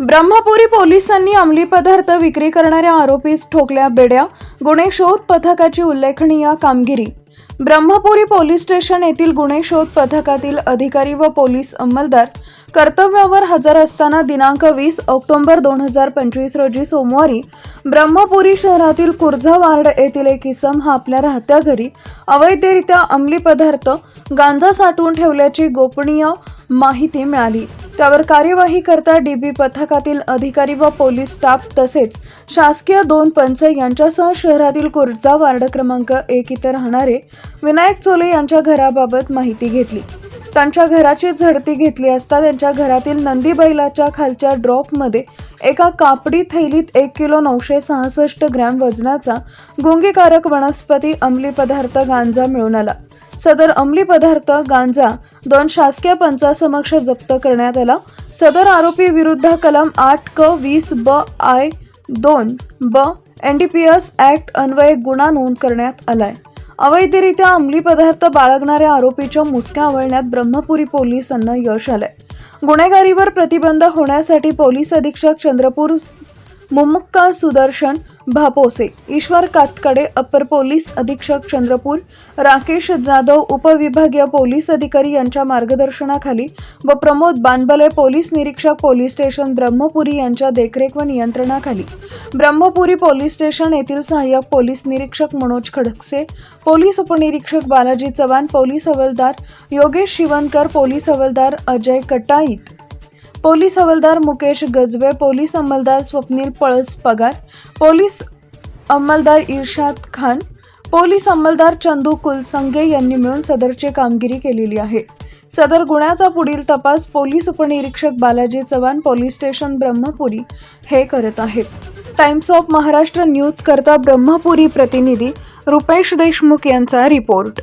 ब्रह्मपुरी पोलिसांनी अंमली पदार्थ विक्री करणाऱ्या आरोपीस ठोकल्या बेड्या गुन्हे शोध पथकाची उल्लेखनीय कामगिरी. ब्रह्मपुरी पोलीस स्टेशन येथील गुन्हे शोध पथकातील अधिकारी व पोलीस अंमलदार कर्तव्यावर हजर असताना दिनांक वीस ऑक्टोबर दोन हजार पंचवीस रोजी सोमवारी ब्रह्मपुरी शहरातील कुर्झा वार्ड येथील एक इसम हा आपल्या राहत्या घरी अवैधरित्या अंमली पदार्थ गांजा साठवून ठेवल्याची गोपनीय माहिती मिळाली. त्यावर कार्यवाही करता डीबी पथकातील अधिकारी व पोलीस स्टाफ तसेच शासकीय दोन पंच यांच्यासह शहरातील कुर्जा वार्ड क्रमांक एक इथे राहणारे विनायक चोले यांच्या घराबाबत माहिती घेतली. त्यांच्या घराची झडती घेतली असता त्यांच्या घरातील नंदी बैलाच्या खालच्या ड्रॉपमध्ये एका कापडी थैलीत एक किलो नऊशे सहासष्ट ग्रॅम वजनाचा गुंगीकारक वनस्पती अंमली पदार्थ गांजा मिळून आला. सदर अंमली पदार्थ गांजा दोन शासकीय पंचासमक्ष जप्त करण्यात आला. सदर आरोपी विरुद्ध कलम आठ क वीस ब आय दोन ब N D P S act अन्वये गुन्हा नोंद करण्यात आलाय. अवैधरित्या अंमली पदार्थ बाळगणाऱ्या आरोपीच्या मुसक्या आवळण्यात ब्रह्मपुरी पोलिसांना यश आलंय. गुन्हेगारीवर प्रतिबंध होण्यासाठी पोलीस अधीक्षक चंद्रपूर मुमुक्का सुदर्शन भापोसे ईश्वर कातकडे अप्पर पोलीस अधीक्षक चंद्रपूर राकेश जाधव उपविभागीय पोलीस अधिकारी यांच्या मार्गदर्शनाखाली व प्रमोद बानबले पोलीस निरीक्षक पोलीस स्टेशन ब्रह्मपुरी यांच्या देखरेख व नियंत्रणाखाली. ब्रह्मपुरी पोलीस स्टेशन येथील सहाय्यक पोलीस निरीक्षक मनोज खडकसे पोलीस उपनिरीक्षक बालाजी चव्हाण पोलीस हवालदार योगेश शिवनकर पोलीस हवालदार अजय कटाईत पोलीस हवालदार मुकेश गजबे पोलीस अंमलदार स्वप्नील पळस पगार पोलीस अंमलदार इर्शाद खान पोलीस अंमलदार चंदू कुलसंगे यांनी मिळून सदरची कामगिरी केलेली आहे. सदर गुन्ह्याचा पुढील तपास पोलीस उपनिरीक्षक बालाजी चव्हाण पोलीस स्टेशन ब्रह्मपुरी हे करत आहेत. टाइम्स ऑफ महाराष्ट्र न्यूज करता ब्रह्मपुरी प्रतिनिधी रुपेश देशमुख यांचा रिपोर्ट.